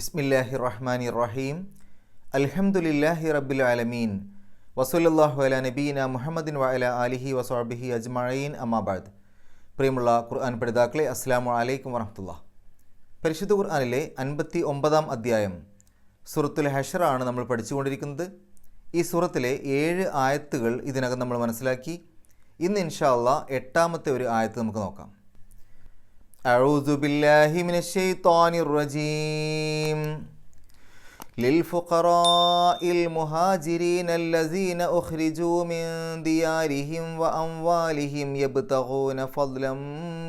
ബിസ്മില്ലാഹി റഹ്മാനി റഹീം അൽഹംദുലില്ലാഹി റബ്ബിൽ ആലമീൻ. വസൂലല്ലാഹു അല നബീന മുഹമ്മദിൻ വഅല അലിഹി വസാബിഹി അജ്മഈൻ. അമ്മാബാദ് പ്രിയമുള്ള ഖുർആൻ പഠിതാക്കളെ അസ്സാമു അലൈക്കും വറഹമുല്ല പരിശുദ്ധ ഖുർആാനിലെ അൻപത്തി ഒമ്പതാം അധ്യായം. സുറത്തുൽ ഹഷറാണ് നമ്മൾ പഠിച്ചുകൊണ്ടിരിക്കുന്നത്. ഈ സുറത്തിലെ ഏഴ് ആയത്തുകൾ ഇതിനകം നമ്മൾ മനസ്സിലാക്കി. ഇന്ന് ഇൻഷാ അള്ളാ എട്ടാമത്തെ ഒരു ആയത്ത് നമുക്ക് നോക്കാം. أعوذ بالله من الشيطان الرجيم للفقراء المهاجرين الذين أخرجوا من ديارهم وأموالهم يبتغون فضلا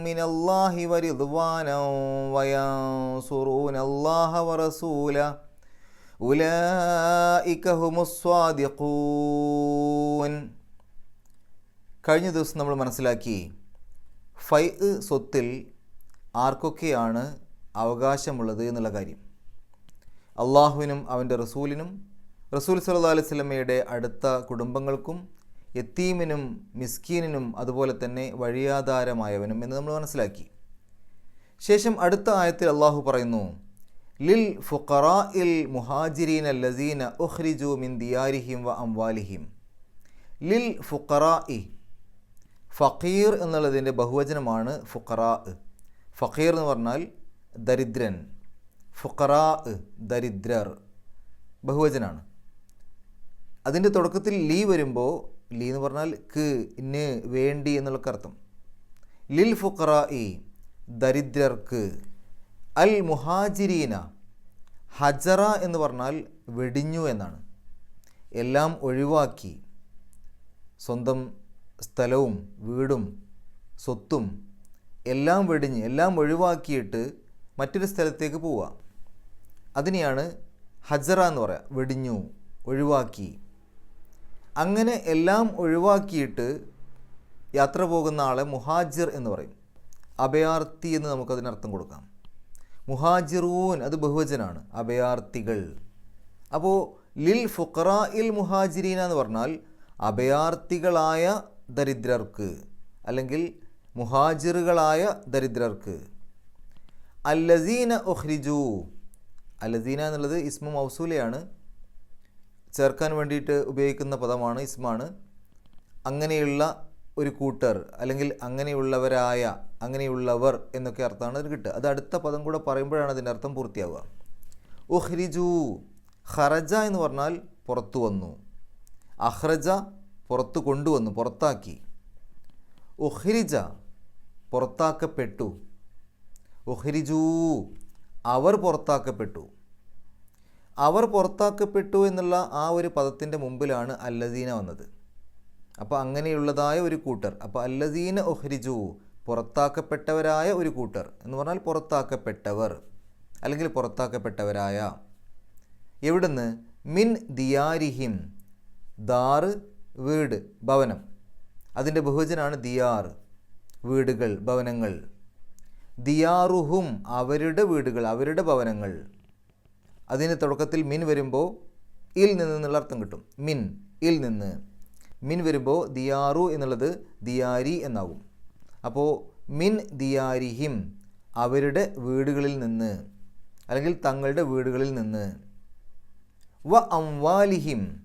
من الله ورضوانا وينصرون الله ورسوله أولئك هم الصادقون കഴിഞ്ഞ ദിവസം നമ്മൾ മനസ്സിലാക്കി ഫൈ സ്വത്തിൽ ആർക്കൊക്കെയാണ് അവകാശമുള്ളത് എന്നുള്ള കാര്യം. അള്ളാഹുവിനും അവന്റെ റസൂലിനും റസൂൽ സല്ലാ അലൈഹി സ്വലമയുടെ അടുത്ത കുടുംബങ്ങൾക്കും യത്തീമിനും മിസ്കീനിനും അതുപോലെ തന്നെ വഴിയാധാരമായവനും എന്ന് നമ്മൾ മനസ്സിലാക്കി. ശേഷം അടുത്ത ആയത്തിൽ അള്ളാഹു പറയുന്നു ലിൽ ഫുഖറാ ഇൽ മുഹാജിരീൻ ലസീന ഉഹ്രിജു മിൻ ദിയാരിഹിം വ അംവാലിഹിം. ലിൽ ഫുഖറാ ഇ ഫക്കീർ എന്നുള്ളതിന്റെ ബഹുവചനമാണ് ഫുഖറാ. ഫക്കീർ എന്ന് പറഞ്ഞാൽ ദരിദ്രൻ. ഫുഖറാ ദരിദ്രർ ബഹുവചനാണ്. അതിന്റെ തുടക്കത്തിൽ ലീ വരുമ്പോൾ ലീ എന്ന് പറഞ്ഞാൽ ക്ക് ഇന് വേണ്ടി എന്നുള്ള അർത്ഥം. ലിൽ ഫുക്കറ ഇ ദരിദ്രർക്ക്. അൽ മുഹാജിരീന ഹജറ എന്ന് പറഞ്ഞാൽ വെടിഞ്ഞു എന്നാണ്. എല്ലാം ഒഴിവാക്കി. സ്വന്തം സ്ഥലവും വീടും സ്വത്തും എല്ലാം വെടിഞ്ഞ് എല്ലാം ഒഴിവാക്കിയിട്ട് മറ്റൊരു സ്ഥലത്തേക്ക് പോവുക. അതിനെയാണ് ഹജറ എന്ന് പറയുക വെടിഞ്ഞു ഒഴിവാക്കി. അങ്ങനെ എല്ലാം ഒഴിവാക്കിയിട്ട് യാത്ര പോകുന്ന ആളെ മുഹാജിർ എന്ന് പറയും. അഭയാർത്ഥി എന്ന് നമുക്കതിനർത്ഥം കൊടുക്കാം. മുഹാജിറൂൻ അത് ബഹുവചനാണ്. അഭയാർത്ഥികൾ. അപ്പോൾ ലിൽ ഫുഖറ ഇൽ മുഹാജിരീന എന്ന് പറഞ്ഞാൽ അഭയാർത്ഥികളായ ദരിദ്രർക്ക് അല്ലെങ്കിൽ മുഹാജിറുകളായ ദരിദ്രർക്ക്. അല്ലസീന ഒഹ്രിജു അല്ലസീന എന്നുള്ളത് ഇസ്മു മൗസൂലയാണ്. ചേർക്കാൻ വേണ്ടിയിട്ട് ഉപയോഗിക്കുന്ന പദമാണ് ഇസ്മാണ്. അങ്ങനെയുള്ള ഒരു കൂട്ടർ അല്ലെങ്കിൽ അങ്ങനെയുള്ളവരായ അങ്ങനെയുള്ളവർ എന്നൊക്കെ അർത്ഥമാണ് അതിന് കിട്ടുക. അത് അടുത്ത പദം കൂടെ പറയുമ്പോഴാണ് അതിന്റെ അർത്ഥം പൂർത്തിയാവുക. ഉഹ്രിജു ഖറജ എന്ന് പറഞ്ഞാൽ പുറത്തു വന്നു. അഹ്റജ പുറത്തു കൊണ്ടുവന്നു പുറത്താക്കി. ഉഹ്രിജ പുറത്താക്കപ്പെട്ടു. ഒഹരിജൂ അവർ പുറത്താക്കപ്പെട്ടു. അവർ പുറത്താക്കപ്പെട്ടു എന്നുള്ള ആ ഒരു പദത്തിന്റെ മുമ്പിലാണ് അല്ലദീന വന്നത്. അപ്പോൾ അങ്ങനെയുള്ളതായ ഒരു കൂട്ടർ അപ്പോൾ അല്ലദീന ഒഹ്രിജു പുറത്താക്കപ്പെട്ടവരായ ഒരു കൂട്ടർ എന്ന് പറഞ്ഞാൽ പുറത്താക്കപ്പെട്ടവർ അല്ലെങ്കിൽ പുറത്താക്കപ്പെട്ടവരായ. എവിടുന്ന്? മിൻ ദിയാരിഹിം ദാറ് വീട് ഭവനം. അതിന്റെ ബഹുവചനാണ് ദിയാർ. വീടുകൾ ഭവനങ്ങൾ. ദിയാറുഹും അവരുടെ വീടുകൾ അവരുടെ ഭവനങ്ങൾ. അതിന് തുടക്കത്തിൽ മിൻ വരുമ്പോൾ ഇൽ നിന്ന് എന്നുള്ള അർത്ഥം കിട്ടും. മിൻ ഇൽ നിന്ന്. മിൻ വരുമ്പോൾ ദിയാറു എന്നുള്ളത് ദിയാരി എന്നാകും അപ്പോൾ മിൻ ദിയാരിഹിം അവരുടെ വീടുകളിൽ നിന്ന് അല്ലെങ്കിൽ തങ്ങളുടെ വീടുകളിൽ നിന്ന്. വ അംവാലിഹിം.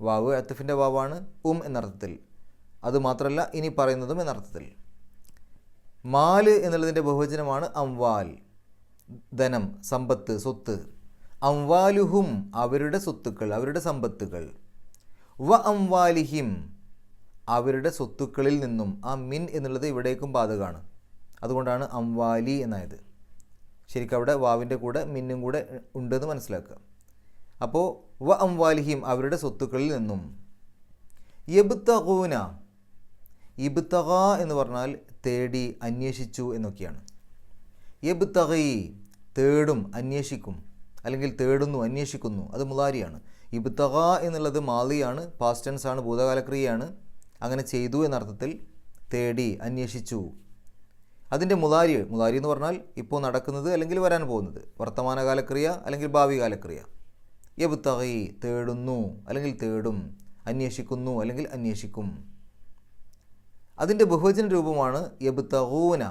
വാവ് അത്തഫിന്റെ വാവാണ് ഉം എന്നർത്ഥത്തിൽ. അതുമാത്രമല്ല ഇനി പറയുന്നതും എന്നർത്ഥത്തിൽ മാൽ എന്നുള്ളതിന്റെ ബഹുവചനമാണ് അംവാൽ ധനം സമ്പത്ത് സ്വത്ത്. അംവാലുഹും അവരുടെ സ്വത്തുക്കൾ അവരുടെ സമ്പത്തുകൾ. വ അംവാലിഹിം അവരുടെ സ്വത്തുക്കളിൽ നിന്നും ആ മിൻ എന്നുള്ളത് ഇവിടേക്കും ബാധകമാണ്. അതുകൊണ്ടാണ് അംവാലി എന്നായത്. ശരിക്കും അവിടെ വാവിന്റെ കൂടെ മിന്നും കൂടെ ഉണ്ടെന്ന് മനസ്സിലാക്കുക. അപ്പോൾ വ അംവാലിഹിം അവരുടെ സ്വത്തുക്കളിൽ നിന്നും. യബ്തഗൂന ഇബ്തഗ എന്ന് പറഞ്ഞാൽ തേടി അന്വേഷിച്ചു എന്നൊക്കെയാണ്. യബ്തഗി തേടും അന്വേഷിക്കും. അല്ലെങ്കിൽ തേടുന്നു അന്വേഷിക്കുന്നു. അത് മുതാരിയാണ് ഇബ്തഗ എന്നുള്ളത് മാലിയാണ് പാസ്റ്റ് ടെൻസ് ആണ് ഭൂതകാലക്രിയയാണ്. അങ്ങനെ ചെയ്തു എന്നർത്ഥത്തിൽ തേടി അന്വേഷിച്ചു. അതിന്റെ മുതാരി മുതാരി എന്ന് പറഞ്ഞാൽ ഇപ്പോൾ നടക്കുന്നത് അല്ലെങ്കിൽ വരാൻ പോകുന്നത്. വർത്തമാനകാലക്രിയ അല്ലെങ്കിൽ ഭാവി കാലക്രിയ യബ്തഗി തേടുന്നു അല്ലെങ്കിൽ തേടും അന്വേഷിക്കുന്നു അല്ലെങ്കിൽ അന്വേഷിക്കും. അതിന്റെ ബഹുവചന രൂപമാണ് യബ്തഗൂന.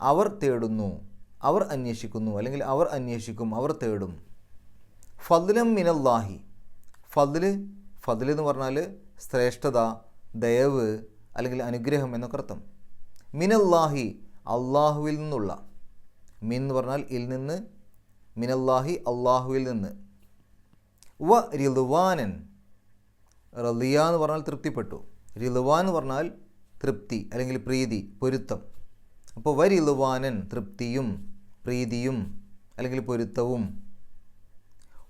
അവർ തേടുന്നു. അവർ അന്വേഷിക്കുന്നു. അല്ലെങ്കിൽ അവർ അന്വേഷിക്കും. അവർ തേടും. ഫദ്ലം മിനല്ലാഹി. ഫദ്ല് ഫദ്ല് എന്ന് പറഞ്ഞാൽ ശ്രേഷ്ഠത ദയവ് അല്ലെങ്കിൽ അനുഗ്രഹം എന്നൊക്കെ അർത്ഥം. മിനല്ലാഹി അള്ളാഹുവിൽ നിന്നുള്ള. മിൻ എന്ന് പറഞ്ഞാൽ ഇൽ നിന്ന്. മിനല്ലാഹി അള്ളാഹുവിൽ നിന്ന്. വ റിലുവാനൻ റലിയ എന്ന് പറഞ്ഞാൽ തൃപ്തിപ്പെട്ടു. റിലുവാൻ എന്ന് പറഞ്ഞാൽ തൃപ്തി അല്ലെങ്കിൽ പ്രീതി പൊരുത്തം. അപ്പോൾ വരിലുവാനൻ തൃപ്തിയും പ്രീതിയും അല്ലെങ്കിൽ പൊരുത്തവും.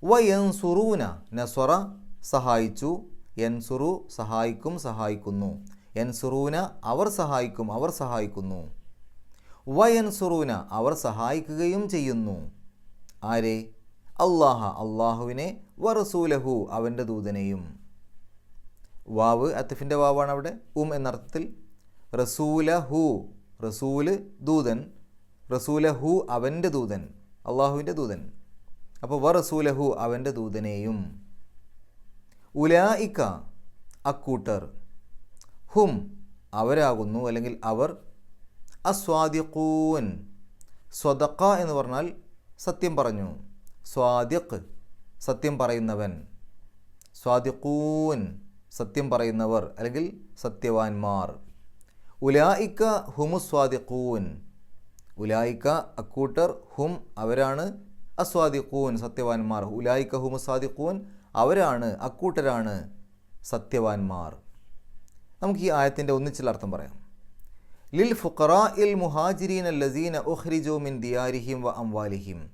വയൻസുറൂന നസ്വറ സഹായിച്ചു. എൻസുറു സഹായിക്കും സഹായിക്കുന്നു. എൻസുറൂന അവർ സഹായിക്കും അവർ സഹായിക്കുന്നു. വയൻസുറൂന അവർ സഹായിക്കുകയും ചെയ്യുന്നു. ആരെ? അള്ളാഹ അള്ളാഹുവിനെ വറസൂലഹു അവന്റെ ദൂതനെയും. വാവ് അത്തിഫിന്റെ വാവാണ് അവിടെ. ഉം എന്നർത്ഥത്തിൽ റസൂല ഹു റസൂൽ ദൂതൻ റസൂല ഹു അവന്റെ ദൂതൻ അള്ളാഹുവിന്റെ ദൂതൻ. അപ്പോൾ വ റസൂല ഹു അവന്റെ ദൂതനെയും. ഉലായിക്ക അക്കൂട്ടർ ഹും അവരാകുന്നു അല്ലെങ്കിൽ അവർ അസ്വാദിഖൂൻ സ്വതക്ക എന്ന് പറഞ്ഞാൽ സത്യം പറഞ്ഞു. സ്വാദിഖ് സത്യം പറയുന്നവൻ. സ്വാദിഖൂൻ സത്യം പറയുന്നവർ അല്ലെങ്കിൽ സത്യവാൻമാർ. ഉലായിക്ക ഹുമു സ്വാദിഖൂൻ. ഉലായിക്ക അക്കൂട്ടർ ഹും അവരാണ് അസ്വാദിഖൂൻ സത്യവാൻമാർ. ഉലായിക്ക ഹുമു സ്വാദിഖൂൻ അവരാണ് അക്കൂട്ടരാണ് സത്യവാൻമാർ. നമുക്ക് ഈ ആയത്തിന്റെ ഒന്നിച്ചുള്ള അർത്ഥം പറയാം. ലിൽ ഫുഖറാ ഇൽ മുഹാജിരീൻ ലസീൻ ഉഹ്രിജോ മിൻ ദിയാരിഹിം വ അംവാലിഹിം.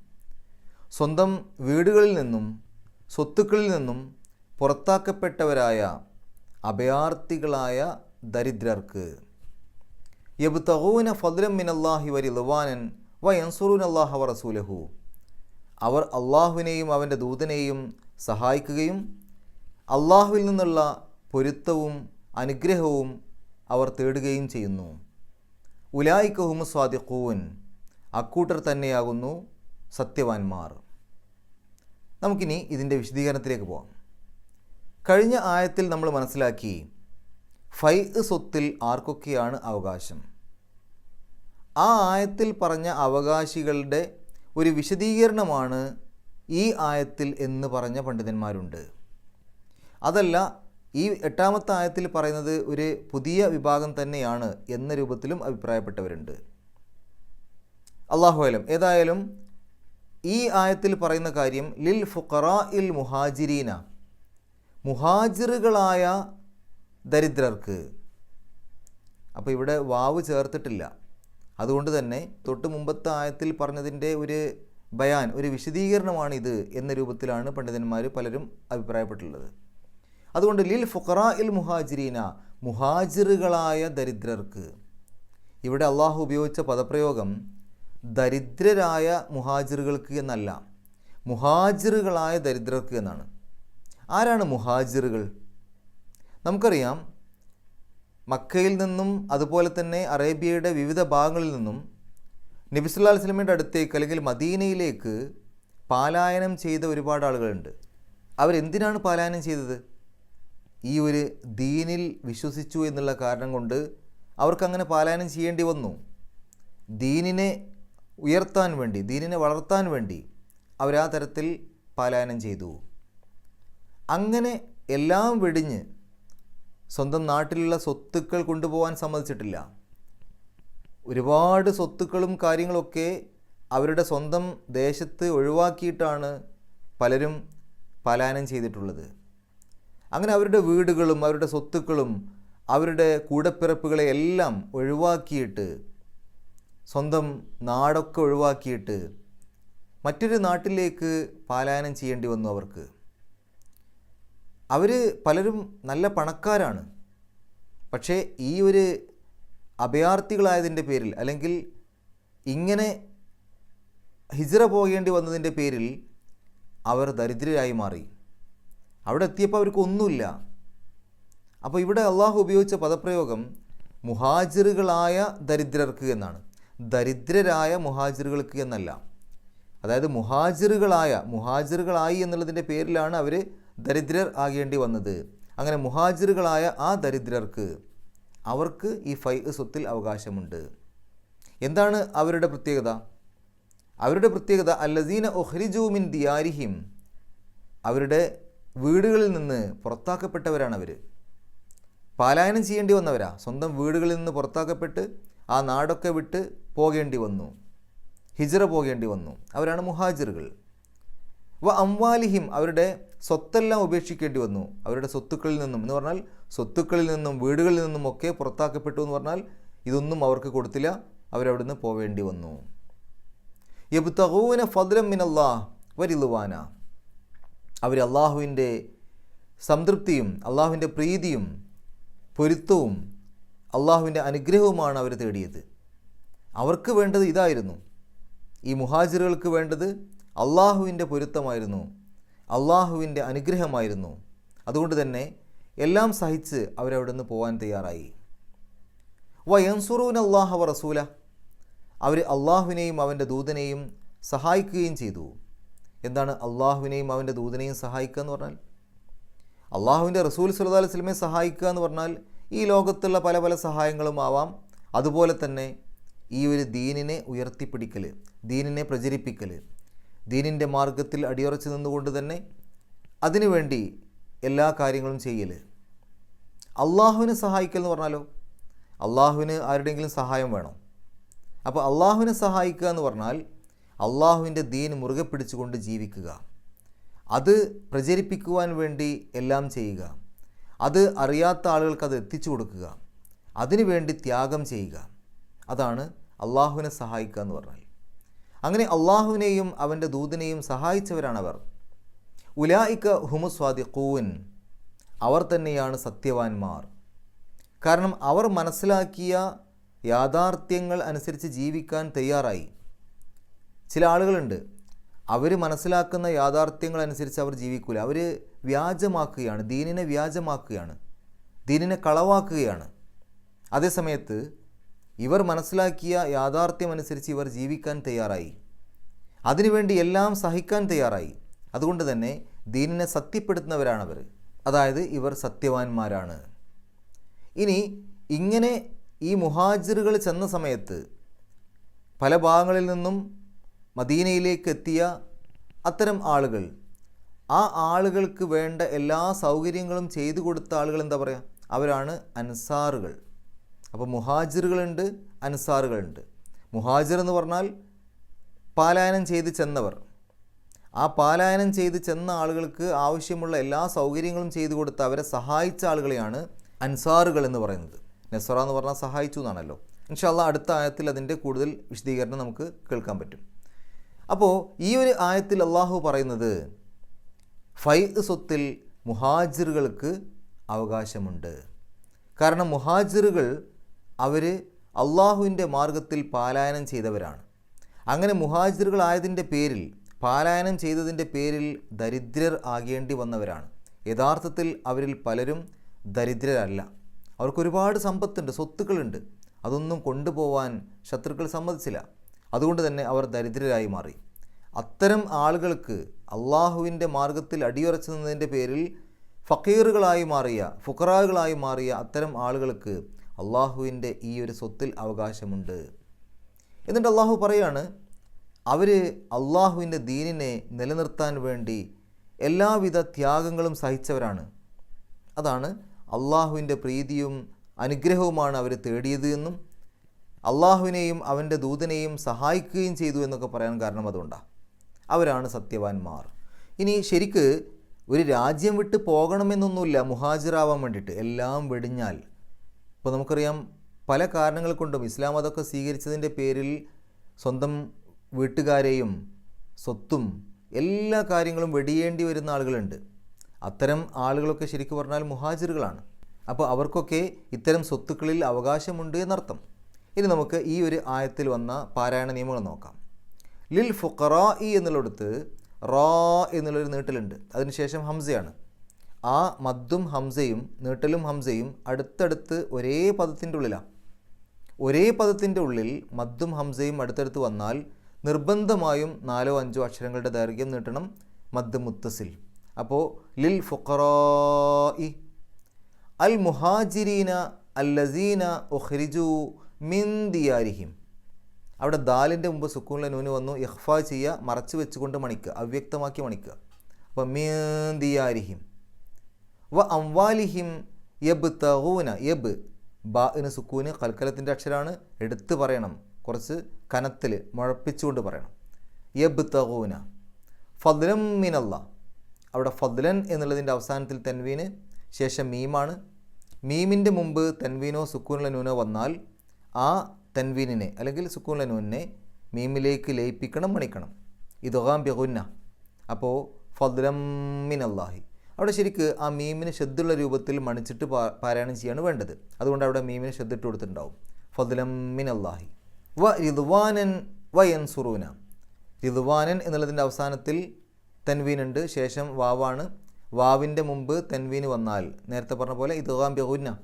സ്വന്തം വീടുകളിൽ നിന്നും സ്വത്തുക്കളിൽ നിന്നും പുറത്താക്കപ്പെട്ടവരായ അഭയാർത്ഥികളായ ദരിദ്രർക്ക്. യബ്തഹൂന ഫദ്ലം മിനല്ലാഹി വരി ലുവാനൻ വ യൻസുറൂൻ അള്ളാഹ റസൂലഹു. അവർ അള്ളാഹുവിനെയും അവന്റെ ദൂതനെയും സഹായിക്കുകയും അള്ളാഹുവിൽ നിന്നുള്ള പൊരുത്തവും അനുഗ്രഹവും അവർ തേടുകയും ചെയ്യുന്നു. ഉലായിക്കഹും സ്വാദിഖൂൻ. അക്കൂട്ടർ തന്നെയാകുന്നു സത്യവാൻമാർ. നമുക്കിനി ഇതിന്റെ വിശദീകരണത്തിലേക്ക് പോകാം കഴിഞ്ഞ ആയത്തിൽ നമ്മൾ മനസ്സിലാക്കി ഫൈ സ്വത്തിൽ ആർക്കൊക്കെയാണ് അവകാശം? ആ ആയത്തിൽ പറഞ്ഞ അവകാശികളുടെ ഒരു വിശദീകരണമാണ് ഈ ആയത്തിൽ എന്ന് പറഞ്ഞ പണ്ഡിതന്മാരുണ്ട്. അതല്ല ഈ എട്ടാമത്തെ ആയത്തിൽ പറയുന്നത് ഒരു പുതിയ വിഭാഗം തന്നെയാണ് എന്ന രൂപത്തിലും അഭിപ്രായപ്പെട്ടവരുണ്ട്. അള്ളാഹുലം ഏതായാലും ഈ ആയത്തിൽ പറയുന്ന കാര്യം ലിൽ ഫുഖറ ഇൽ മുഹാജിരീന മുഹാജിറുകളായ ദരിദ്രർക്ക്. അപ്പോൾ ഇവിടെ വാവ് ചേർത്തിട്ടില്ല. അതുകൊണ്ട് തന്നെ തൊട്ട് മുമ്പത്തെ ആയത്തിൽ പറഞ്ഞതിന്റെ ഒരു ബയാൻ ഒരു വിശദീകരണമാണ് ഇത് എന്ന രൂപത്തിലാണ് പണ്ഡിതന്മാർ പലരും അഭിപ്രായപ്പെട്ടിട്ടുള്ളത്. അതുകൊണ്ട് ലിൽ ഫുഖറ ഇൽ മുഹാജിരീന മുഹാജിറുകളായ ദരിദ്രർക്ക്. ഇവിടെ അള്ളാഹു ഉപയോഗിച്ച പദപ്രയോഗം ദരിദ്രരായ മുഹാജിറുകൾക്ക് എന്നല്ല മുഹാജിറുകളായ ദരിദ്രർക്ക് എന്നാണ്. ആരാണ് മുഹാജിറുകൾ? നമുക്കറിയാം മക്കയിൽ നിന്നും അതുപോലെ തന്നെ അറേബ്യയുടെ വിവിധ ഭാഗങ്ങളിൽ നിന്നും നബിസുല്ലാ വസ്ലമിന്റെ അടുത്തേക്ക് അല്ലെങ്കിൽ മദീനയിലേക്ക് പാലായനം ചെയ്ത ഒരുപാട് ആളുകളുണ്ട്. അവരെന്തിനാണ് പാലായനം ചെയ്തത്? ഈ ഒരു ദീനിൽ വിശ്വസിച്ചു എന്നുള്ള കാരണം കൊണ്ട് അവർക്കങ്ങനെ പാലായനം ചെയ്യേണ്ടി വന്നു. ദീനിനെ ഉയർത്താൻ വേണ്ടി ദീനിനെ വളർത്താൻ വേണ്ടി അവരാ തരത്തിൽ പാലായനം ചെയ്തു. അങ്ങനെ എല്ലാം വെടിഞ്ഞ് സ്വന്തം നാട്ടിലുള്ള സ്വത്തുക്കൾ കൊണ്ടുപോകാൻ സമ്മതിച്ചിട്ടില്ല. ഒരുപാട് സ്വത്തുക്കളും കാര്യങ്ങളൊക്കെ അവരുടെ സ്വന്തം ദേശത്ത് ഒഴിവാക്കിയിട്ടാണ് പലരും പലായനം ചെയ്തിട്ടുള്ളത്. അങ്ങനെ അവരുടെ വീടുകളും അവരുടെ സ്വത്തുക്കളും അവരുടെ കൂടപ്പിറപ്പുകളെ എല്ലാം ഒഴിവാക്കിയിട്ട് സ്വന്തം നാടൊക്കെ ഒഴിവാക്കിയിട്ട് മറ്റൊരു നാട്ടിലേക്ക് പാലായനം ചെയ്യേണ്ടി വന്നു അവർക്ക്. അവർ പലരും നല്ല പണക്കാരാണ്. പക്ഷേ ഈ ഒരു അഭയാർത്ഥികളായതിന്റെ പേരിൽ അല്ലെങ്കിൽ ഇങ്ങനെ ഹിജറ പോകേണ്ടി വന്നതിന്റെ പേരിൽ അവർ ദരിദ്രരായി മാറി. അവിടെ എത്തിയപ്പോൾ അവർക്ക് ഒന്നുമില്ല. അപ്പോൾ ഇവിടെ അള്ളാഹു ഉപയോഗിച്ച പദപ്രയോഗം മുഹാജിറുകളായ ദരിദ്രർക്ക് എന്നാണ്. ദരിദ്രരായ മുഹാജിറുകൾക്ക് എന്നല്ല. അതായത് മുഹാജിറുകളായ മുഹാജിറുകളായി എന്നുള്ളതിന്റെ പേരിലാണ് അവർ ദരിദ്രർ ആകേണ്ടി വന്നത്. അങ്ങനെ മുഹാജിറുകളായ ആ ദരിദ്രർക്ക് അവർക്ക് ഈ ഫൈ സ്വത്തിൽ അവകാശമുണ്ട്. എന്താണ് അവരുടെ പ്രത്യേകത? അവരുടെ പ്രത്യേകത അല്ലസീന ഒഹ്രിജൂമിൻ ദിയാരിഹിം. അവരുടെ വീടുകളിൽ നിന്ന് പുറത്താക്കപ്പെട്ടവരാണ് അവർ പലായനം ചെയ്യേണ്ടി വന്നവരാ. സ്വന്തം വീടുകളിൽ നിന്ന് പുറത്താക്കപ്പെട്ട് ആ നാടൊക്കെ വിട്ട് പോകേണ്ടി വന്നു. ഹിജറ പോകേണ്ടി വന്നു. അവരാണ് മുഹാജിറുകൾ. വ അംവാലിഹിം അവരുടെ സ്വത്തെല്ലാം ഉപേക്ഷിക്കേണ്ടി വന്നു. അവരുടെ സ്വത്തുക്കളിൽ നിന്നും. എന്ന് പറഞ്ഞാൽ സ്വത്തുക്കളിൽ നിന്നും വീടുകളിൽ നിന്നും ഒക്കെ പുറത്താക്കപ്പെട്ടു എന്ന് പറഞ്ഞാൽ ഇതൊന്നും അവർക്ക് കൊടുത്തില്ല. അവരവിടുന്ന് പോവേണ്ടി വന്നു. യബുത്തഹൂന ഫദ്ലം മിനല്ലാ വരിലുവാന. അവർ അള്ളാഹുവിന്റെ സംതൃപ്തിയും അള്ളാഹുവിന്റെ പ്രീതിയും പൊരുത്തവും അള്ളാഹുവിന്റെ അനുഗ്രഹവുമാണ് അവർ തേടിയത്. അവർക്ക് വേണ്ടത് ഇതായിരുന്നു. ഈ മുഹാജിറുകൾക്ക് വേണ്ടത് അള്ളാഹുവിന്റെ പൊരുത്തമായിരുന്നു. അള്ളാഹുവിന്റെ അനുഗ്രഹമായിരുന്നു. അതുകൊണ്ട് തന്നെ എല്ലാം സഹിച്ച് അവരവിടെ നിന്ന് പോകാൻ തയ്യാറായി വയൻസുറൂൻ അള്ളാഹവ റസൂല. അവർ അള്ളാഹുവിനെയും അവന്റെ ദൂതനെയും സഹായിക്കുകയും ചെയ്തു. എന്താണ് അള്ളാഹുവിനെയും അവന്റെ ദൂതനെയും സഹായിക്കുക എന്ന് പറഞ്ഞാൽ? അള്ളാഹുവിന്റെ റസൂൽ സുല്ലാ സ്വലമെ സഹായിക്കുക എന്ന് പറഞ്ഞാൽ ഈ ലോകത്തുള്ള പല പല സഹായങ്ങളും ആവാം. അതുപോലെ തന്നെ ഈ ഒരു ദീനിനെ ഉയർത്തിപ്പിടിക്കൽ ദീനിനെ പ്രചരിപ്പിക്കൽ ദീനിന്റെ മാർഗത്തിൽ അടിയുറച്ച് നിന്നുകൊണ്ട് തന്നെ അതിനുവേണ്ടി എല്ലാ കാര്യങ്ങളും ചെയ്യൽ അള്ളാഹുവിനെ സഹായിക്കൽ എന്ന് പറഞ്ഞാലോ? അള്ളാഹുവിന് ആരുടെയെങ്കിലും സഹായം വേണം. അപ്പോൾ അള്ളാഹുവിനെ സഹായിക്കുക എന്ന് പറഞ്ഞാൽ അള്ളാഹുവിന്റെ ദീൻ മുറുകെ പിടിച്ചുകൊണ്ട് ജീവിക്കുക. അത് പ്രചരിപ്പിക്കുവാൻ വേണ്ടി എല്ലാം ചെയ്യുക. അത് അറിയാത്ത ആളുകൾക്ക് അത് എത്തിച്ചു കൊടുക്കുക. അതിനുവേണ്ടി ത്യാഗം ചെയ്യുക. അതാണ് അള്ളാഹുവിനെ സഹായിക്കുക എന്ന് പറഞ്ഞാൽ. അങ്ങനെ അള്ളാഹുവിനെയും അവന്റെ ദൂതനെയും സഹായിച്ചവരാണവർ. ഉലായിക്ക ഹുമുസ്വാദിഖൂൻ അവർ തന്നെയാണ് സത്യവാൻമാർ. കാരണം അവർ മനസ്സിലാക്കിയ യാഥാർത്ഥ്യങ്ങൾ അനുസരിച്ച് ജീവിക്കാൻ തയ്യാറായി. ചില ആളുകളുണ്ട് അവർ മനസ്സിലാക്കുന്ന യാഥാർത്ഥ്യങ്ങൾ അനുസരിച്ച് അവർ ജീവിക്കില്ല അവർ വ്യാജമാക്കുകയാണ് ദീനിനെ വ്യാജമാക്കുകയാണ് ദീനിനെ കളവാക്കുകയാണ്. അതേസമയത്ത് ഇവർ മനസ്സിലാക്കിയ യാഥാർത്ഥ്യമനുസരിച്ച് ഇവർ ജീവിക്കാൻ തയ്യാറായി. അതിനുവേണ്ടി എല്ലാം സഹിക്കാൻ തയ്യാറായി. അതുകൊണ്ട് തന്നെ ദീനിനെ സത്യപ്പെടുത്തുന്നവരാണവർ. അതായത് ഇവർ സത്യവാന്മാരാണ് ഇനി ഇങ്ങനെ ഈ മുഹാജിറുകൾ ചെന്ന സമയത്ത് പല ഭാഗങ്ങളിൽ നിന്നും മദീനയിലേക്ക് എത്തിയ അത്തരം ആളുകൾ ആ ആളുകൾക്ക് വേണ്ട എല്ലാ സൗകര്യങ്ങളും ചെയ്തു കൊടുത്ത ആളുകൾ എന്താ പറയുക അവരാണ് അൻസാറുകൾ. അപ്പോൾ മുഹാജിറുകളുണ്ട് അൻസാറുകളുണ്ട്. മുഹാജിർ എന്ന് പറഞ്ഞാൽ പാലായനം ചെയ്ത് ചെന്നവർ. ആ പാലായനം ചെയ്ത് ചെന്ന ആളുകൾക്ക് ആവശ്യമുള്ള എല്ലാ സൗകര്യങ്ങളും ചെയ്തു കൊടുത്ത് അവരെ സഹായിച്ച ആളുകളെയാണ് അൻസാറുകൾ എന്ന് പറയുന്നത്. നെസറ എന്ന് പറഞ്ഞാൽ സഹായിച്ചു എന്നാണല്ലോ. ഇൻഷാല്ല അടുത്ത ആയത്തിൽ അതിന്റെ കൂടുതൽ വിശദീകരണം നമുക്ക് കേൾക്കാൻ പറ്റും. അപ്പോൾ ഈ ഒരു ആയത്തിൽ അള്ളാഹു പറയുന്നത് ഫൈദ് സ്വത്തിൽ മുഹാജിറുകൾക്ക് അവകാശമുണ്ട്. കാരണം മുഹാജിറുകൾ അവർ അള്ളാഹുവിന്റെ മാർഗത്തിൽ പാലായനം ചെയ്തവരാണ്. അങ്ങനെ മുഹാജിറുകളായതിന്റെ പേരിൽ പാലായനം ചെയ്തതിന്റെ പേരിൽ ദരിദ്രർ ആകേണ്ടി വന്നവരാണ്. യഥാർത്ഥത്തിൽ അവരിൽ പലരും ദരിദ്രരല്ല. അവർക്കൊരുപാട് സമ്പത്തുണ്ട് സ്വത്തുക്കളുണ്ട്. അതൊന്നും കൊണ്ടുപോവാൻ ശത്രുക്കൾ സമ്മതിച്ചില്ല. അതുകൊണ്ട് തന്നെ അവർ ദരിദ്രരായി മാറി. അത്തരം ആളുകൾക്ക് അള്ളാഹുവിന്റെ മാർഗത്തിൽ അടിയുറച്ചു നിന്നതിന്റെ പേരിൽ ഫക്കീറുകളായി മാറിയ ഫുക്കറാകളായി മാറിയ അത്തരം ആളുകൾക്ക് അള്ളാഹുവിന്റെ ഈ ഒരു സ്വത്തിൽ അവകാശമുണ്ട്. എന്നിട്ട് അള്ളാഹു പറയാണ് അവർ അള്ളാഹുവിന്റെ ദീനിനെ നിലനിർത്താൻ വേണ്ടി എല്ലാവിധ ത്യാഗങ്ങളും സഹിച്ചവരാണ്. അതാണ് അള്ളാഹുവിന്റെ പ്രീതിയും അനുഗ്രഹവുമാണ് അവർ തേടിയത് എന്നും അള്ളാഹുവിനെയും അവന്റെ ദൂതനെയും സഹായിക്കുകയും ചെയ്തു എന്നൊക്കെ പറയാൻ കാരണം അതുകൊണ്ടാണ് അവരാണ് സത്യവാൻമാർ. ഇനി ശരിക്ക് ഒരു രാജ്യം വിട്ട് പോകണമെന്നൊന്നുമില്ല മുഹാജിറാവാൻ വേണ്ടിയിട്ട്. എല്ലാം വെടിഞ്ഞാൽ ഇപ്പോൾ നമുക്കറിയാം പല കാരണങ്ങൾ കൊണ്ടും ഇസ്ലാം അതൊക്കെ സ്വീകരിച്ചതിന്റെ പേരിൽ സ്വന്തം വീട്ടുകാരെയും സ്വത്തും എല്ലാ കാര്യങ്ങളും വെടിയേണ്ടി വരുന്ന ആളുകളുണ്ട്. അത്തരം ആളുകളൊക്കെ ശരിക്കും പറഞ്ഞാൽ മുഹാജിറുകളാണ്. അപ്പോൾ അവർക്കൊക്കെ ഇത്തരം സ്വത്തുക്കളിൽ അവകാശമുണ്ട് എന്നർത്ഥം. ഇനി നമുക്ക് ഈ ഒരു ആയത്തിൽ വന്ന പാരായണ നിയമങ്ങൾ നോക്കാം. ലിൽ ഫുഖറ ഇ എന്നുള്ളിടത്ത് റോ എന്നുള്ളൊരു നീട്ടലുണ്ട്. അതിനുശേഷം ഹംസയാണ്. ആ മദ്ദും ഹംസയും നീട്ടലും ഹംസയും അടുത്തടുത്ത് ഒരേ പദത്തിന്റെ ഉള്ളിലാണ്. ഒരേ പദത്തിന്റെ ഉള്ളിൽ മദ്ദും ഹംസയും അടുത്തടുത്ത് വന്നാൽ നിർബന്ധമായും നാലോ അഞ്ചോ അക്ഷരങ്ങളുടെ ദൈർഘ്യം നീട്ടണം മദ് മുത്തസിൽ. അപ്പോൾ ലിൽ ഫുഖറായി അൽ മുഹാജിരീന അല്ലസീന ഉഖ്രിജു മിൻ ദിയാരിഹിം. അവിടെ ദാലിന്റെ മുമ്പ് സുക്കൂണിലെ നൂന് വന്നു ഇഹ്ഫ ചെയ്യുക മറച്ചു വെച്ചുകൊണ്ട് മണിക്കുക അവ്യക്തമാക്കി മണിക്കുക. അപ്പം മീന്തിയാരിഹിം വ അംവാലിഹിം യബ് തഹൂന യബ് ബാ സുക്കൂന് കൽക്കലത്തിന്റെ അക്ഷരമാണ് എടുത്ത് പറയണം. കുറച്ച് കനത്തിൽ മുഴപ്പിച്ചുകൊണ്ട് പറയണം. യബ് തഹൂന ഫദ്ലം മിനല്ല. അവിടെ ഫദ്ലൻ എന്നുള്ളതിന്റെ അവസാനത്തിൽ തെൻവീന് ശേഷം മീമാണ്. മീമിന്റെ മുമ്പ് തെൻവീനോ സുക്കൂനുള്ള നൂനോ വന്നാൽ ആ തെൻവീനിനെ അല്ലെങ്കിൽ സുക്കൂനുള്ള നൂനിനെ മീമിലേക്ക് ലയിപ്പിക്കണം മണിക്കണം. ഇതൊഹാം ബഹുന്ന അപ്പോൾ ഫദ്ലം മിനല്ലാഹി. അവിടെ ശരിക്ക് ആ മീമിന് ശബ്ദുള്ള രൂപത്തിൽ മണിച്ചിട്ട് പാരായണം ചെയ്യാണ് വേണ്ടത്. അതുകൊണ്ട് അവിടെ മീമിന് ശബ്ദിട്ട് കൊടുത്തിട്ടുണ്ടാവും. ഫദ്ലം മിനല്ലാഹി. വ റിദ്വാനൻ വ എൻ സുറൂന റിദ്വാനൻ എന്നുള്ളതിന്റെ അവസാനത്തിൽ തെൻവീനുണ്ട്. ശേഷം വാവാണ്. വാവിന്റെ മുമ്പ് തെൻവീന് വന്നാൽ നേരത്തെ പറഞ്ഞ പോലെ ഇദ്വാം ബഹുന്ന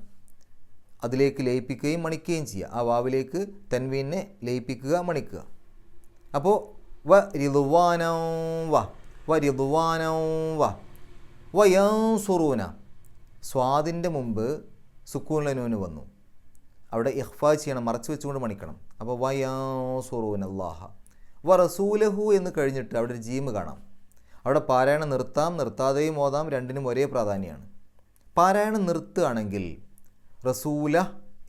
അതിലേക്ക് ലയിപ്പിക്കുകയും മണിക്കുകയും ചെയ്യുക. ആ വാവിലേക്ക് തൻവീനെ ലയിപ്പിക്കുക മണിക്കുക. അപ്പോൾ വ റിദ്വാനോ വ. വ വ. വയൻസുറൂന. സ്വാദിന്റെ മുമ്പ് സുക്കൂണിലെ നൂന് വന്നു. അവിടെ ഇഹ്ഫാ ചെയ്യണം മറച്ചു വെച്ചുകൊണ്ട് മണിക്കണം. അപ്പോൾ വയാസുറൂൻ അള്ളാഹ വ റസൂലഹു എന്ന് കഴിഞ്ഞിട്ട് അവിടെ ഒരു ജീമ് കാണാം. അവിടെ പാരായണം നിർത്താം നിർത്താതെയും ഓതാം രണ്ടിനും ഒരേ പ്രാധാന്യമാണ് പാരായണം നിർത്തുകയാണെങ്കിൽ റസൂല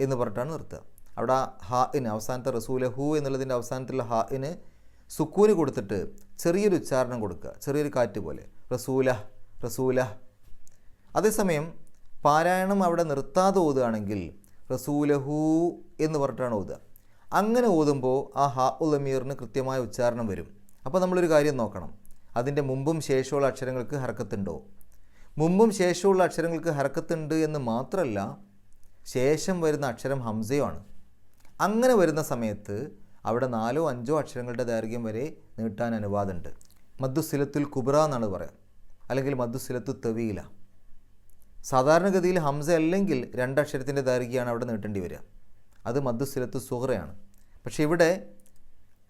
എന്ന് പറഞ്ഞിട്ടാണ് നിർത്തുക. അവിടെ ഹാ ഇന് അവസാനത്തെ റസൂലഹു എന്നുള്ളതിന്റെ അവസാനത്തിലുള്ള ഹാ ഇന് സുക്കൂന് കൊടുത്തിട്ട് ചെറിയൊരു ഉച്ചാരണം കൊടുക്കുക ചെറിയൊരു കാറ്റ് പോലെ. റസൂല റസൂല. അതേസമയം പാരായണം അവിടെ നിർത്താതെ ഓതുകയാണെങ്കിൽ റസൂലഹു എന്ന് പറഞ്ഞിട്ടാണ് ഓതുക. അങ്ങനെ ഓതുമ്പോൾ ആ ഹാ ഉലമീറിന് കൃത്യമായ ഉച്ചാരണം വരും. അപ്പോൾ നമ്മളൊരു കാര്യം നോക്കണം. അതിന്റെ മുമ്പും ശേഷമുള്ള അക്ഷരങ്ങൾക്ക് ഹർക്കത്തുണ്ടോ മുമ്പും ശേഷമുള്ള അക്ഷരങ്ങൾക്ക് ഹർക്കത്തുണ്ട് എന്ന് മാത്രമല്ല ശേഷം വരുന്ന അക്ഷരം ഹംസയുമാണ്. അങ്ങനെ വരുന്ന സമയത്ത് അവിടെ നാലോ അഞ്ചോ അക്ഷരങ്ങളുടെ ദൈർഘ്യം വരെ നീട്ടാൻ അനുവാദമുണ്ട്. മദ്ദുസിലത്തുൽ കുബ്ര എന്നാണ് പറയാം അല്ലെങ്കിൽ മധുസിലത്തു തെവിയില. സാധാരണഗതിയിൽ ഹംസ അല്ലെങ്കിൽ രണ്ടക്ഷരത്തിന്റെ ദൈർഘ്യമാണ് അവിടെ നീട്ടേണ്ടി വരിക. അത് മധുസിലത്ത് സുഹറയാണ്. പക്ഷേ ഇവിടെ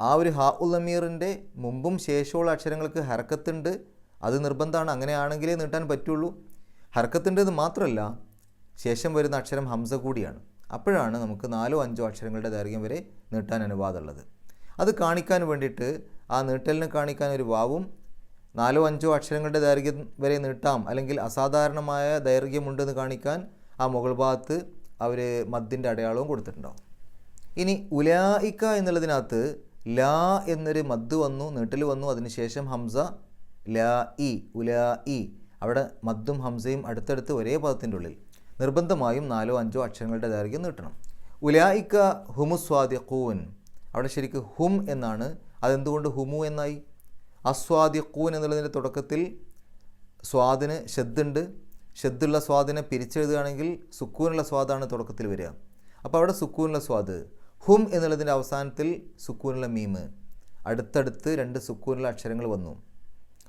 ആ ഒരു ഹാ ഉലമീറിന്റെ മുമ്പും ശേഷമുള്ള അക്ഷരങ്ങൾക്ക് ഹർക്കത്തുണ്ട് അത് നിർബന്ധമാണ്. അങ്ങനെയാണെങ്കിലേ നീട്ടാൻ പറ്റുള്ളൂ. ഹർക്കത്തുണ്ട് എന്ന് മാത്രമല്ല ശേഷം വരുന്ന അക്ഷരം ഹംസ കൂടിയാണ്. അപ്പോഴാണ് നമുക്ക് നാലോ അഞ്ചോ അക്ഷരങ്ങളുടെ ദൈർഘ്യം വരെ നീട്ടാൻ അനുവാദമുള്ളത്. അത് കാണിക്കാൻ വേണ്ടിയിട്ട് ആ നീട്ടലിനെ കാണിക്കാൻ ഒരു വാവും നാലോ അഞ്ചോ അക്ഷരങ്ങളുടെ ദൈർഘ്യം വരെ നീട്ടാം. അല്ലെങ്കിൽ അസാധാരണമായ ദൈർഘ്യമുണ്ടെന്ന് കാണിക്കാൻ ആ മുകൾ ഭാഗത്ത് അവർ മദ്ദിന്റെ അടയാളവും കൊടുത്തിട്ടുണ്ടാവും. ഇനി ഉലായിക്ക എന്നുള്ളതിനകത്ത് ലാ എന്നൊരു മദ് വന്നു നീട്ടൽ വന്നു. അതിനുശേഷം ഹംസ ലാ ഇ ഉലാ ഇ. അവിടെ മദ്ദും ഹംസയും അടുത്തടുത്ത് ഒരേ പദത്തിന്റെ ഉള്ളിൽ. നിർബന്ധമായും നാലോ അഞ്ചോ അക്ഷരങ്ങളുടെ ദൈർഘ്യം നീട്ടണം. ഉലായിക്ക ഹുമുസ്വാദിഖൂൻ. അവിടെ ശരിക്ക് ഹും എന്നാണ്. അതെന്തുകൊണ്ട് ഹുമു എന്നായി? അസ്വാദിഖൂൻ എന്നുള്ളതിന്റെ തുടക്കത്തിൽ സ്വാദിന് ഷെദ്ദുണ്ട്. ഷെദ്ദുള്ള സ്വാദിനെ പിരിച്ചെഴുതുകയാണെങ്കിൽ സുക്കൂനുള്ള സ്വാദാണ് തുടക്കത്തിൽ വരിക. അപ്പോൾ അവിടെ സുക്കൂനുള്ള സ്വാദ്. ഹും എന്നുള്ളതിന്റെ അവസാനത്തിൽ സുക്കൂനുള്ള മീമ് അടുത്തടുത്ത് രണ്ട് സുക്കൂനുള്ള അക്ഷരങ്ങൾ വന്നു.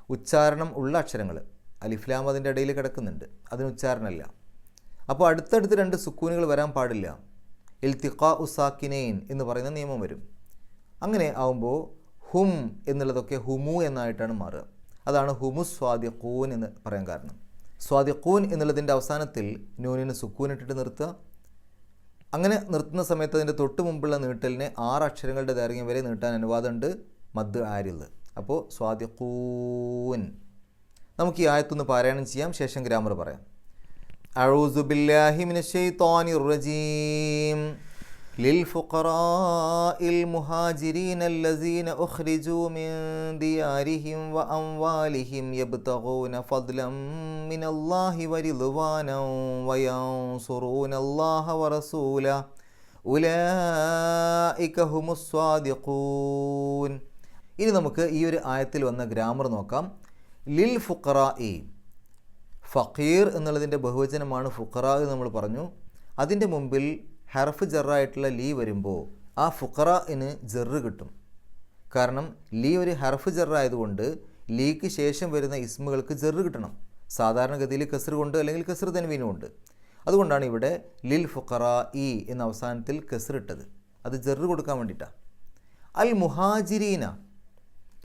ഉച്ചാരണം ഉള്ള അക്ഷരങ്ങൾ. അലിഫ്ലാം അതിന്റെ ഇടയിൽ കിടക്കുന്നുണ്ട്. അതിന് ഉച്ചാരണമല്ല. അപ്പോൾ അടുത്തടുത്ത് രണ്ട് സുക്കൂനുകൾ വരാൻ പാടില്ല. ഇൽത്തിഖാ ഉസാക്കിനെയിൻ എന്ന് പറയുന്ന നിയമം വരും. അങ്ങനെ ആവുമ്പോൾ ഹും എന്നുള്ളതൊക്കെ ഹുമു എന്നായിട്ടാണ് മാറുക. അതാണ് ഹുമു സ്വാദിഖൂൻ എന്ന് പറയാൻ കാരണം. സ്വാദിഖൂൻ എന്നുള്ളതിന്റെ അവസാനത്തിൽ നൂനിന് സുക്കൂൻ ഇട്ടിട്ട് നിർത്തുക. അങ്ങനെ നിർത്തുന്ന സമയത്ത് അതിന്റെ തൊട്ട് മുമ്പുള്ള നീട്ടലിനെ ആറ് അക്ഷരങ്ങളുടെ ദൈർഘ്യം വരെ നീട്ടാൻ അനുവാദമുണ്ട് മദ് ആരിൽ അപ്പോൾ സ്വാദിഖൂൻ. നമുക്ക് ഈ ആയത്തൊന്ന് പാരായണം ചെയ്യാം. ശേഷം ഗ്രാമർ പറയാം. അഴൂസുബില്ലാഹിമിൻ ഷെയ്ത്താനിർ റജീം. للفقراء المهاجرين الذين أخرجوا من ديارهم وأموالهم يبتغون فضلا من الله ورضوانا وينصرون الله ورسوله أولئك هم الصادقون ഇനി നമുക്ക് ഈ ഒരു ആയത്തിൽ വന്ന ഗ്രാമർ നോക്കാം ലിൽ ഫുഖറായി ഫക്കീർ എന്നുള്ളതിൻ്റെ ബഹുവചനമാണ് ഫുഖറ എന്ന് നമ്മൾ പറഞ്ഞു അതിൻ്റെ മുമ്പിൽ ഹർഫ് ജറായിട്ടുള്ള ലീ വരുമ്പോൾ ആ ഫുഖറന് ജെറ് കിട്ടും. കാരണം ലീ ഒരു ഹർഫ് ജറായതുകൊണ്ട് ലീക്ക് ശേഷം വരുന്ന ഇസ്മുകൾക്ക് ജെറ് കിട്ടണം. സാധാരണഗതിയിൽ കസർ കൊണ്ട് അല്ലെങ്കിൽ കസർ തൻവീനും ഉണ്ട് അതുകൊണ്ടാണ് ഇവിടെ ലിൽ ഫുഖറ ഇ എന്ന അവസാനത്തിൽ കസർ ഇട്ടത്. അത് ജെറ് കൊടുക്കാൻ വേണ്ടിയിട്ടാണ് അൽ മുഹാജിരീന.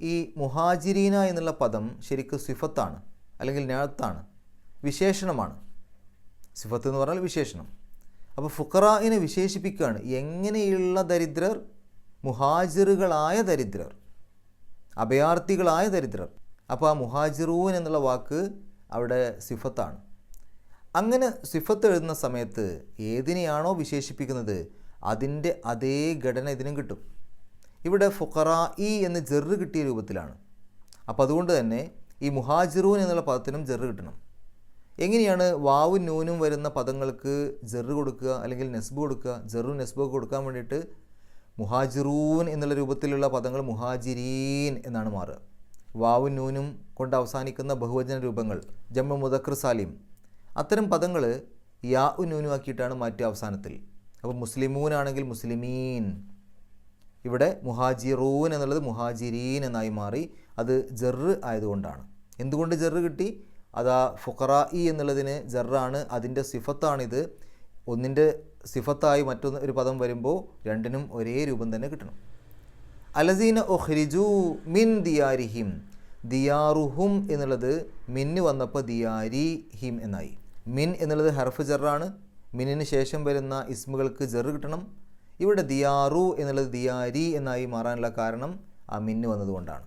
ഈ മുഹാജിരീന എന്നുള്ള പദം ശരിക്കും സിഫത്താണ് അല്ലെങ്കിൽ നേഴത്താണ് വിശേഷണമാണ്. സിഫത്ത് എന്ന് പറഞ്ഞാൽ വിശേഷണം. അപ്പോൾ ഫുക്കറായിനെ വിശേഷിപ്പിക്കുകയാണ്. എങ്ങനെയുള്ള ദരിദ്രർ? മുഹാജിറുകളായ ദരിദ്രർ. അഭയാർത്ഥികളായ ദരിദ്രർ. അപ്പോൾ ആ മുഹാജിറൂൻ എന്നുള്ള വാക്ക് അവിടെ സിഫത്താണ്. അങ്ങനെ സിഫത്ത് എഴുതുന്ന സമയത്ത് ഏതിനെയാണോ വിശേഷിപ്പിക്കുന്നത്? അതിന്റെ അതേ ഘടന ഇതിനും കിട്ടും. ഇവിടെ ഫുഖറായി എന്ന് ജെറ് കിട്ടിയ രൂപത്തിലാണ്. അപ്പോൾ അതുകൊണ്ട് തന്നെ ഈ മുഹാജിറൂൻ എന്നുള്ള പദത്തിനും ജെറ് കിട്ടണം. എങ്ങനെയാണ് വാവും നൂനും വരുന്ന പദങ്ങൾക്ക് ജെറ് കൊടുക്കുക അല്ലെങ്കിൽ നെസ്ബ് കൊടുക്കുക? ജെറും നെസ്ബ് കൊടുക്കാൻ വേണ്ടിയിട്ട് മുഹാജിറൂൻ എന്നുള്ള രൂപത്തിലുള്ള പദങ്ങൾ മുഹാജിരീൻ എന്നാണ് മാറുക. വാവും നൂനും കൊണ്ട് അവസാനിക്കുന്ന ബഹുവചന രൂപങ്ങൾ ജമ്മു മുദക്കർ സാലിം. അത്തരം പദങ്ങൾ യാ നൂനും ആക്കിയിട്ടാണ് മാറ്റുക അവസാനത്തിൽ. അപ്പോൾ മുസ്ലിമൂനാണെങ്കിൽ മുസ്ലിമീൻ. ഇവിടെ മുഹാജിറൂൻ എന്നുള്ളത് മുഹാജിരീൻ എന്നായി മാറി അത് ജെറ് ആയതുകൊണ്ടാണ്. എന്തുകൊണ്ട് ജെറ് കിട്ടി? അതാ ഫുഖറായി എന്നുള്ളതിന് ജറാണ് അതിന്റെ സിഫത്താണിത്. ഒന്നിന്റെ സിഫത്തായി മറ്റൊന്ന് ഒരു പദം വരുമ്പോൾ രണ്ടിനും ഒരേ രൂപം തന്നെ കിട്ടണം. അലസീന ഒഹ്രിജു മിൻ ദിയാരിഹിം. ദിയാറുഹും എന്നുള്ളത് മിന്ന് വന്നപ്പോൾ ദിയാരി ഹിം എന്നായി. മിൻ എന്നുള്ളത് ഹർഫ് ജറാണ്. മിന്നിന് ശേഷം വരുന്ന ഇസ്മുകൾക്ക് ജെറ് കിട്ടണം. ഇവിടെ ദിയാറു എന്നുള്ളത് ദിയാരി എന്നായി മാറാനുള്ള കാരണം ആ മിന്ന് വന്നതുകൊണ്ടാണ്.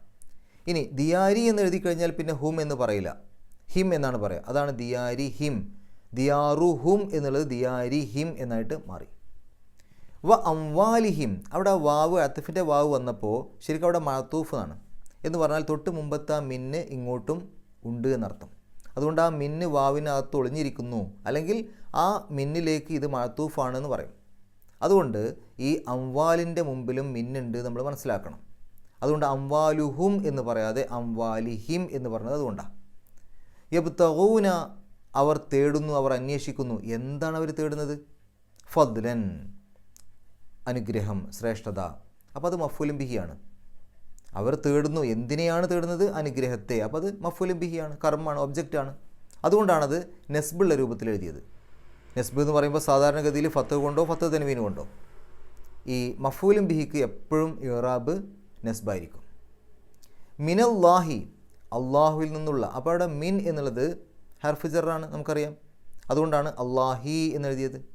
ഇനി ദിയാരി എന്ന് എഴുതി കഴിഞ്ഞാൽ പിന്നെ ഹും എന്ന് പറയില്ല. ഹിം എന്നാണ് പറയുക. അതാണ് ദിയാരി ഹിം. ദിയാറു ഹും എന്നുള്ളത് ദിയാരി ഹിം എന്നായിട്ട് മാറി. വ അംവാലിഹിം അവിടെ വാവ് അത്തഫിന്റെ വാവ് വന്നപ്പോൾ ശരിക്കും അവിടെ മഴത്തൂഫ് ആണ് എന്ന് പറഞ്ഞാൽ തൊട്ട് മുമ്പത്തെ ആ മിന്ന് ഇങ്ങോട്ടും ഉണ്ട് എന്നർത്ഥം. അതുകൊണ്ട് ആ മിന്ന് വാവിനകത്ത് ഒളിഞ്ഞിരിക്കുന്നു. അല്ലെങ്കിൽ ആ മിന്നിലേക്ക് ഇത് മഴത്തൂഫാണെന്ന് പറയും. അതുകൊണ്ട് ഈ അംവാലിന്റെ മുമ്പിലും മിന്നുണ്ട് നമ്മൾ മനസ്സിലാക്കണം. അതുകൊണ്ട് അംവാലുഹും എന്ന് പറയാതെ അംവാലിഹിം എന്ന് പറഞ്ഞത് അതുകൊണ്ടാണ്. യബ്തഗൂന അവർ തേടുന്നു അവർ അന്വേഷിക്കുന്നു. എന്താണ് അവർ തേടുന്നത്? ഫദ്ലൻ അനുഗ്രഹം ശ്രേഷ്ഠത. അപ്പോൾ അത് മഫൂലും ബിഹിയാണ്. അവർ തേടുന്നു എന്തിനെയാണ് തേടുന്നത്? അനുഗ്രഹത്തെ. അപ്പോൾ അത് മഫൂലും ബിഹിയാണ് കർമ്മമാണ് ഒബ്ജക്റ്റാണ്. അതുകൊണ്ടാണത് നെസ്ബുള്ള രൂപത്തിൽ എഴുതിയത്. നെസ്ബ് എന്ന് പറയുമ്പോൾ സാധാരണഗതിയിൽ ഫത്ത് കൊണ്ടോ ഫത്ത് തൻവീന് കൊണ്ടോ. ഈ മഫൂലും ബിഹിക്ക് എപ്പോഴും ഇറാബ് നെസ്ബായിരിക്കും. മിനല്ലാഹി അള്ളാഹുവിൽ നിന്നുള്ള അപ്പോൾ അവിടെ മിൻ എന്നുള്ളത് ഹർഫ് ജറാണ് നമുക്കറിയാം. അതുകൊണ്ടാണ് അള്ളാഹി എന്നെഴുതിയത്.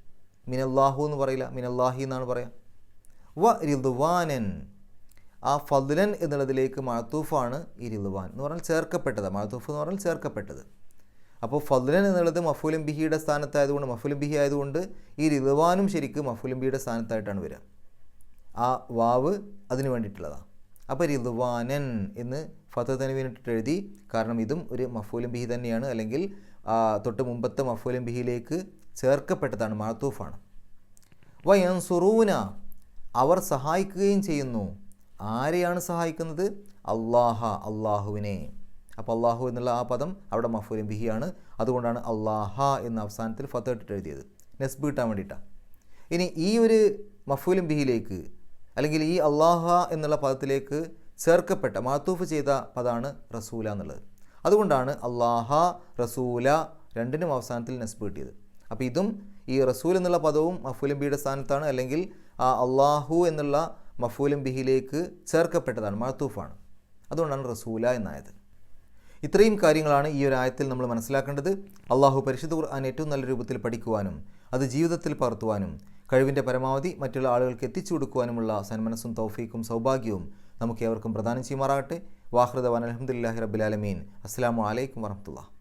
അള്ളാഹു എന്ന് പറയില്ല മിൻ അള്ളാഹി എന്നാണ് പറയാം. വ റിദ്വാനൻ. ആ ഫദ്ലൻ എന്നുള്ളതിലേക്ക് മഴത്തൂഫാണ് ഈ റിദ്വാൻ എന്ന് പറഞ്ഞാൽ ചേർക്കപ്പെട്ടത്. മഴത്തൂഫ് എന്ന് പറഞ്ഞാൽ ചേർക്കപ്പെട്ടത്. അപ്പോൾ ഫദ്ലൻ എന്നുള്ളത് മഫൂലും ബിഹിയുടെ സ്ഥാനത്തായതുകൊണ്ട് മഫൂലും ബിഹി ആയതുകൊണ്ട് ഈ റിദ്വാനും ശരിക്കും മഫൂലും ബിഹിയുടെ സ്ഥാനത്തായിട്ടാണ് വരിക. ആ വാവ് അതിന് വേണ്ടിയിട്ടുള്ളതാണ് അപ്പോൾ റിദ്വാനൻ എന്ന് ഫത്ത് തനുവിനിട്ട് എഴുതി. കാരണം ഇതും ഒരു മഫൂലും ബിഹി തന്നെയാണ്. അല്ലെങ്കിൽ തൊട്ട് മുമ്പത്തെ മഫൂലും ബിഹിയിലേക്ക് ചേർക്കപ്പെട്ടതാണ് മാത്തൂഫാണ് വയൻസുറൂന അവർ സഹായിക്കുകയും ചെയ്യുന്നു. ആരെയാണ് സഹായിക്കുന്നത്? അള്ളാഹ അള്ളാഹുവിനെ അപ്പോൾ അള്ളാഹു എന്നുള്ള ആ പദം അവിടെ മഫൂലും ബിഹിയാണ്. അതുകൊണ്ടാണ് അള്ളാഹ എന്ന അവസാനത്തിൽ ഫത്ത് ഇട്ടിട്ട് എഴുതിയത്. നെസ്ബ് കിട്ടാൻ വേണ്ടിയിട്ടാണ് ഇനി ഈ ഒരു മഫൂലും ബിഹിയിലേക്ക് അല്ലെങ്കിൽ ഈ അള്ളാഹ എന്നുള്ള പദത്തിലേക്ക് ചേർക്കപ്പെട്ട മാത്തൂഫ് ചെയ്ത പദമാണ് റസൂല എന്നുള്ളത്. അതുകൊണ്ടാണ് അള്ളാഹ റസൂല രണ്ടിനും അവസാനത്തിൽ നെസ്ബ് കിട്ടിയത്. അപ്പോൾ ഇതും ഈ റസൂൽ എന്നുള്ള പദവും മഫൂലും ബിയുടെ സ്ഥാനത്താണ് അല്ലെങ്കിൽ ആ അള്ളാഹു എന്നുള്ള മഫൂലും ബിഹിയിലേക്ക് ചേർക്കപ്പെട്ടതാണ് മാത്തൂഫാണ്. അതുകൊണ്ടാണ് റസൂല എന്നായത്. ഇത്രയും കാര്യങ്ങളാണ് ഈ ഒരു ആയത്തിൽ നമ്മൾ മനസ്സിലാക്കേണ്ടത്. അള്ളാഹു പരിശുദ്ധ ഖുർആൻ ഏറ്റവും നല്ല രൂപത്തിൽ പഠിക്കുവാനും അത് ജീവിതത്തിൽ പകർത്തുവാനും കഴിവിന്റെ പരമാവധി മറ്റുള്ള ആളുകൾക്ക് എത്തിച്ചു കൊടുക്കുവാനുമുള്ള സന്മനസ്സും തൗഫീക്കും സൗഭാഗ്യവും നമുക്ക് ഏവർക്കും പ്രധാനം ചെയ്യുമാറാകട്ടെ. വാഹൃദ വൻ അലഹമുല്ലാഹി റബ്ബുലാലമീൻ അസ്സാം വലൈക്കും വറഹമുല്ല